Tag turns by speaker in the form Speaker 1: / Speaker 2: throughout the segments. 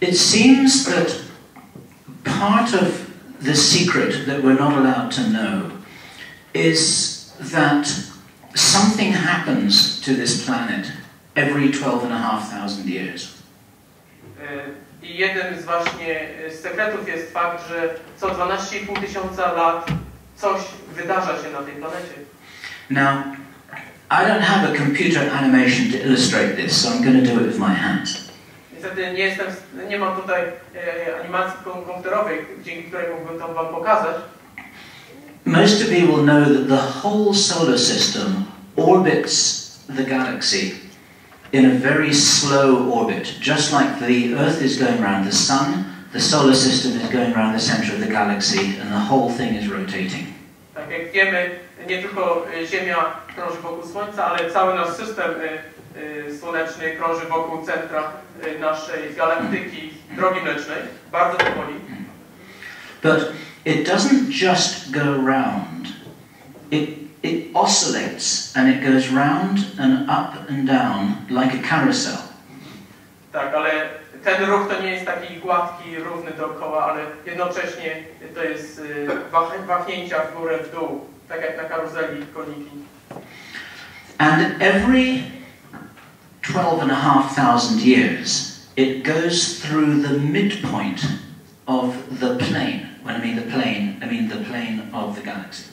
Speaker 1: It seems that part of the secret that we're not allowed to know is that something happens to this planet every 12,500 years.
Speaker 2: I jednym z właśnie sekretów jest fakt, że co 12,5 tysiąca lat coś wydarza się na tej planecie.
Speaker 1: Now, I don't have a computer animation to illustrate this, so I'm going to do it with my hands.
Speaker 2: Niestety nie, jestem, nie mam tutaj animacji komputerowej, dzięki której mógłbym to Wam pokazać.
Speaker 1: Most of you will know that the whole solar system orbits the galaxy in a very slow orbit, just like the Earth is going around the Sun, the solar system is going around the center of the galaxy, and the whole thing is rotating.
Speaker 2: Tak jak wiemy, nie tylko e, Ziemia krąży wokół Słońca, ale cały nasz system e, e, słoneczny krąży wokół centra naszej galaktyki Drogi Mlecznej, bardzo powoli.
Speaker 1: But it doesn't just go round, it, it oscillates and it goes round and up and down like a carousel.
Speaker 2: Tak, ale ten ruch to nie jest taki gładki, równy dookoła, ale jednocześnie to jest wah- wahnięcia w górę, w dół, tak jak na karuzeli koniki.
Speaker 1: And every 12,500 years, it goes through the midpoint of the plane. When I mean the plane, I mean the plane of the galaxy.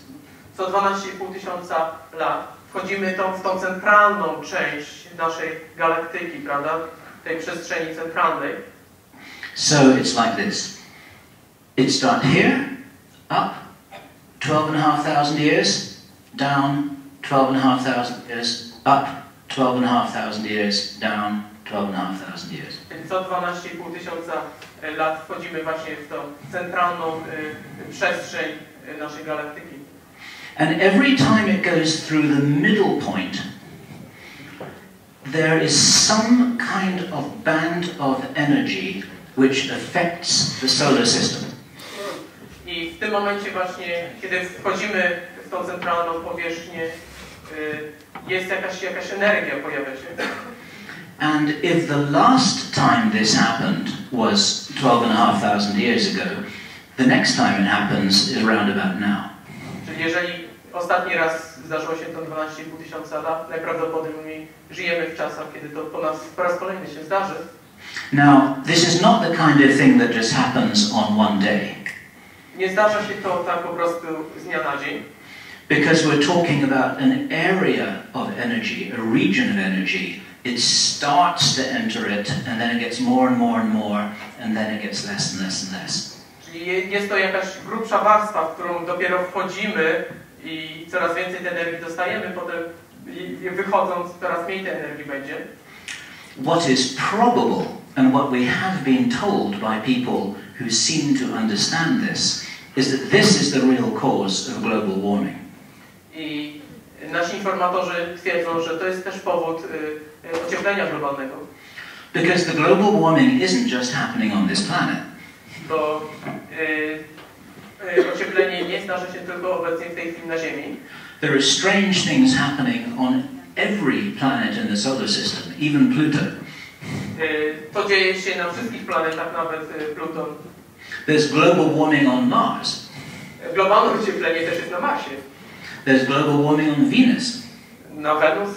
Speaker 2: Co 12,5 tysiąca lat wchodzimy tą, w tą centralną część naszej galaktyki, prawda? Tej przestrzeni centralnej.
Speaker 1: So it's like this. It starts here, up, 12,500 years, down, 12,500 years, up, 12,500 years, down, 12,500 years.
Speaker 2: Co 12,5 tysiąca lat wchodzimy właśnie w tą centralną y, przestrzeń y, naszej galaktyki.
Speaker 1: And every time it goes through the middle point, there is some kind of band of energy which affects the solar system.
Speaker 2: Tym momencie właśnie, kiedy wchodzimy w tą centralną powierzchnię, y, jest jakaś, jakaś energia pojawia się.
Speaker 1: And if the last time this happened was 12,500 years ago, the next time it happens is around about now.
Speaker 2: Czyli jeżeli ostatni raz zdarzyło się to 12,5 tysiąca lat, najprawdopodobniej żyjemy w czasach, kiedy to po, nas, po raz kolejny się zdarzy.
Speaker 1: Now, this is not the kind of thing that just happens on one day,
Speaker 2: Nie zdarza się to tak po prostu z dnia na dzień,
Speaker 1: because we're talking about an area of energy, a region of energy. It starts to enter it, and then it gets more and more and more, and then it gets less and less and less.
Speaker 2: czyli je- jest to jakaś grubsza warstwa, w którą dopiero wchodzimy i coraz więcej tej energii dostajemy, potem wychodząc coraz mniej tej energii będzie.
Speaker 1: What is probable, and what we have been told by people who seem to understand this, is that this is the real cause of global warming.
Speaker 2: I nasi informatorzy twierdzą, że to jest też powód y, y, ocieplenia globalnego,
Speaker 1: Because the global warming isn't just happening on this planet.
Speaker 2: bo y, y, ocieplenie nie zdarza się tylko obecnie w tej chwili na Ziemi.
Speaker 1: There are strange things happening on every planet in the solar system, even Pluto.
Speaker 2: Y, to dzieje się na wszystkich planetach, nawet y, Pluton.
Speaker 1: There's global warming on Mars.
Speaker 2: Globalne ocieplenie też jest na Marsie,
Speaker 1: There's global warming on Venus.
Speaker 2: na Wenus.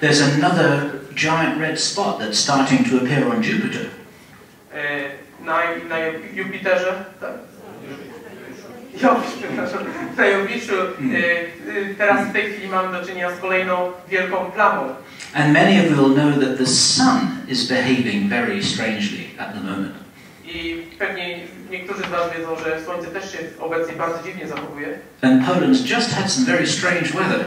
Speaker 1: There's another giant red spot that's starting to appear on Jupiter.
Speaker 2: Na, na Jupiterze, tak? Jowisz, przepraszam. Na Jowiszu teraz w tej chwili mamy do czynienia z kolejną wielką plamą.
Speaker 1: And many of you will know that the sun is behaving very strangely at the moment.
Speaker 2: I pewnie niektórzy z Was wiedzą, że Słońce też się obecnie bardzo dziwnie zachowuje.
Speaker 1: And Poland's just had some very strange weather.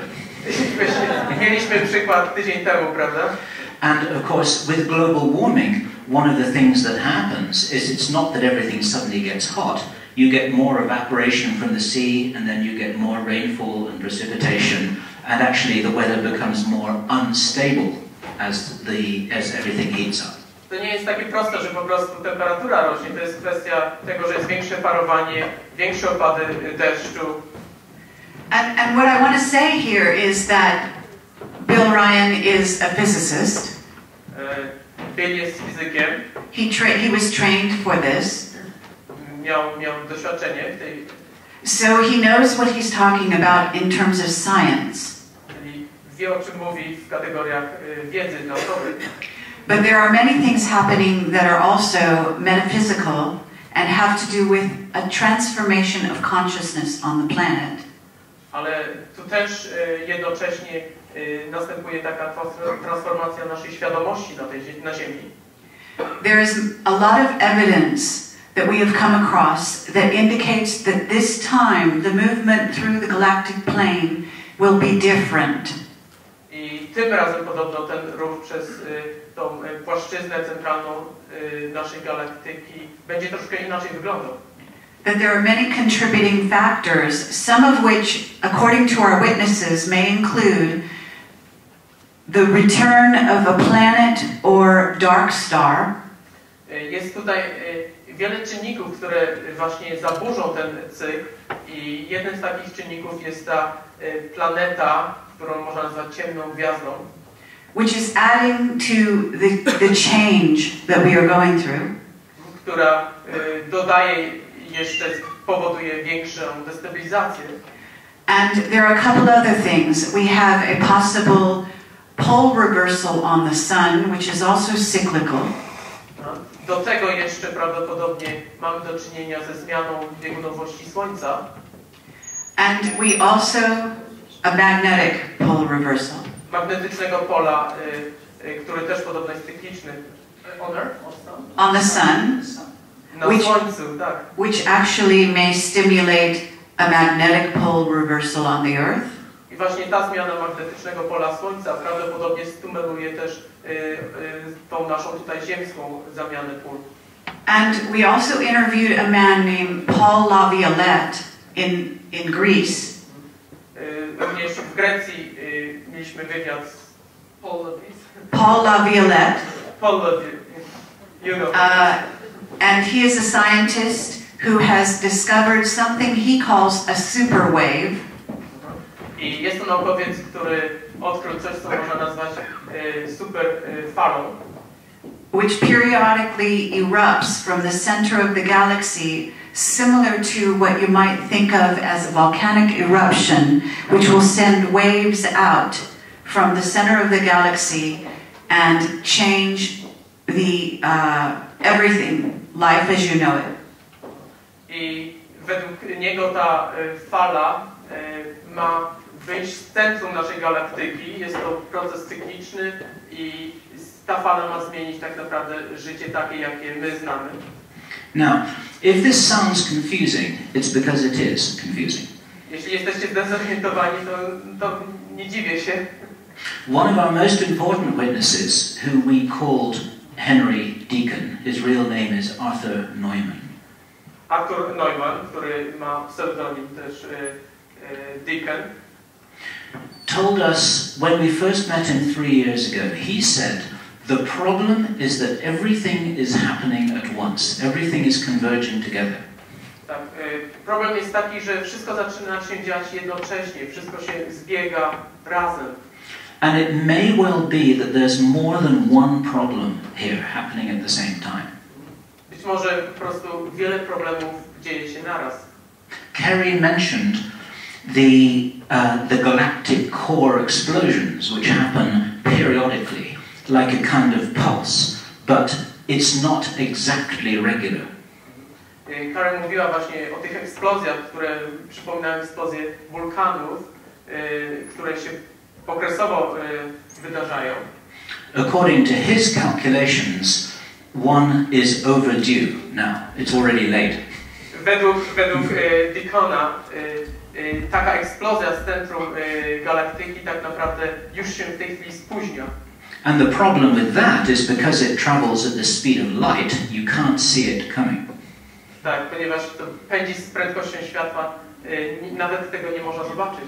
Speaker 2: Mieliśmy przykład tydzień temu, prawda?
Speaker 1: And of course, with global warming, one of the things that happens is it's not that everything suddenly gets hot. You get more evaporation from the sea, and then you get more rainfall and precipitation, and actually the weather becomes more unstable as the as everything heats up.
Speaker 2: To nie jest takie proste, że po prostu temperatura rośnie. To jest kwestia tego, że jest większe parowanie, większe opady deszczu.
Speaker 3: And, and what I want to say here is that Bill Ryan is a physicist,
Speaker 2: E, Bill jest fizykiem,
Speaker 3: He, he was trained for this.
Speaker 2: miał, miał doświadczenie w tej,
Speaker 3: So he knows what he's talking about in terms of science.
Speaker 2: czyli wie o czym mówi w kategoriach y, wiedzy naukowej.
Speaker 3: But there are many things happening that are also metaphysical and have to do with a transformation of consciousness on the planet.
Speaker 2: Ale tu też jednocześnie następuje taka transformacja naszej świadomości na, tej, na Ziemi.
Speaker 3: There is a lot of evidence that we have come across that indicates that this time the movement through the galactic plane will be different.
Speaker 2: I tym razem podobno ten ruch przez tą y, płaszczyznę centralną y, naszej galaktyki. Będzie troszkę inaczej wyglądał.
Speaker 3: That there are many contributing factors, some of which, according to our witnesses, may include the return of a planet or dark star,
Speaker 2: Y, Jest tutaj wiele czynników, które właśnie zaburzą ten cykl i jednym z takich czynników jest ta planeta, którą można nazwać ciemną gwiazdą,
Speaker 3: which is adding to the, the change that we are going through.
Speaker 2: która y, dodaje jeszcze, powoduje większą destabilizację.
Speaker 3: And there are a couple other things. We have a possible pole reversal on the sun, which is also cyclical.
Speaker 2: No. Do tego jeszcze prawdopodobnie mamy do czynienia ze zmianą biegunowości Słońca
Speaker 3: And we also a magnetic pole reversal.
Speaker 2: Magnetycznego pola, y, y, który też podobno jest cykliczny. On Earth?
Speaker 3: On the sun,
Speaker 2: Na
Speaker 3: Which-
Speaker 2: Słońcu, tak.
Speaker 3: which actually may stimulate a magnetic pole reversal on the Earth.
Speaker 2: I właśnie ta zmiana magnetycznego pola Słońca prawdopodobnie stymuluje też y, y, tą naszą tutaj ziemską zamianę pól.
Speaker 3: And we also interviewed a man named Paul Laviolette in, in Greece.
Speaker 2: Y, również w Grecji mieliśmy wywiad z Paul Levis.
Speaker 3: Paul Laviolette.
Speaker 2: You know.
Speaker 3: Uh, and he is a scientist who has discovered something he calls a super wave,
Speaker 2: I jest to naukowiec, który odkrył coś, co można nazwać y, super y, falą,
Speaker 3: which periodically erupts from the center of the galaxy, similar to what you might think of as a volcanic eruption, which will send waves out from the center of the galaxy and change the uh, everything, life as you know it.
Speaker 2: I według niego ta y, fala y, ma wyjść z centrum naszej galaktyki. Jest to proces cykliczny i ta fala ma zmienić tak naprawdę życie takie, jakie my znamy.
Speaker 1: Now, if this sounds confusing, it's because it is confusing.
Speaker 2: Jeśli jesteście zdezorientowani, to, to nie dziwię się.
Speaker 1: One of our most important witnesses, who we called Henry Deacon, his real name is Arthur Neumann.
Speaker 2: Arthur Neumann, który ma pseudonim też Deacon,
Speaker 1: told us when we first met him three years ago, he said, The problem is that everything is happening at once, everything is converging together.
Speaker 2: tak, y, problem jest taki, że wszystko zaczyna się dziać jednocześnie, wszystko się zbiega razem.
Speaker 1: And it may well be that there's more than one problem here happening at the same time.
Speaker 2: Być może po prostu wiele problemów dzieje się naraz.
Speaker 1: Kerry mentioned the, uh, the galactic core explosions, which happen periodically, like a kind of pulse, but it's not exactly regular.
Speaker 2: Y, Karen mówiła właśnie o tych eksplozjach, które przypominają eksplozje wulkanów, y, które się okresowo y, wydarzają.
Speaker 1: According to his calculations, one is overdue now. It's already late.
Speaker 2: Według, według Deacona taka eksplozja z centrum galaktyki tak naprawdę już się w tej chwili spóźnia.
Speaker 1: And the problem with that is because it travels at the speed of light, you can't see it coming.
Speaker 2: Tak, ponieważ to pędzi z prędkością światła, y, nawet tego nie można zobaczyć.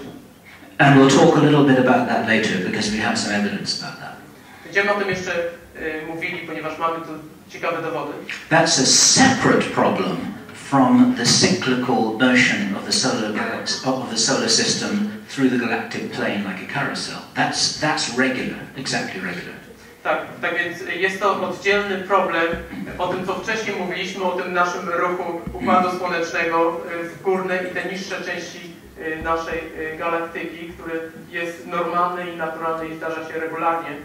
Speaker 1: And we'll talk a little bit about that later because we have some evidence about that.
Speaker 2: Będziemy o tym jeszcze y, mówili, ponieważ mamy tu ciekawe dowody.
Speaker 1: That's a separate problem from the cyclical motion of the solar of the solar system through the galactic plane like a carousel. That's that's regular, exactly regular.
Speaker 2: Tak, tak więc jest to oddzielny problem o tym, co wcześniej mówiliśmy, o tym naszym ruchu Układu Słonecznego y, w górnej i te niższe części y, naszej y, galaktyki, który jest normalny i naturalny i zdarza się regularnie.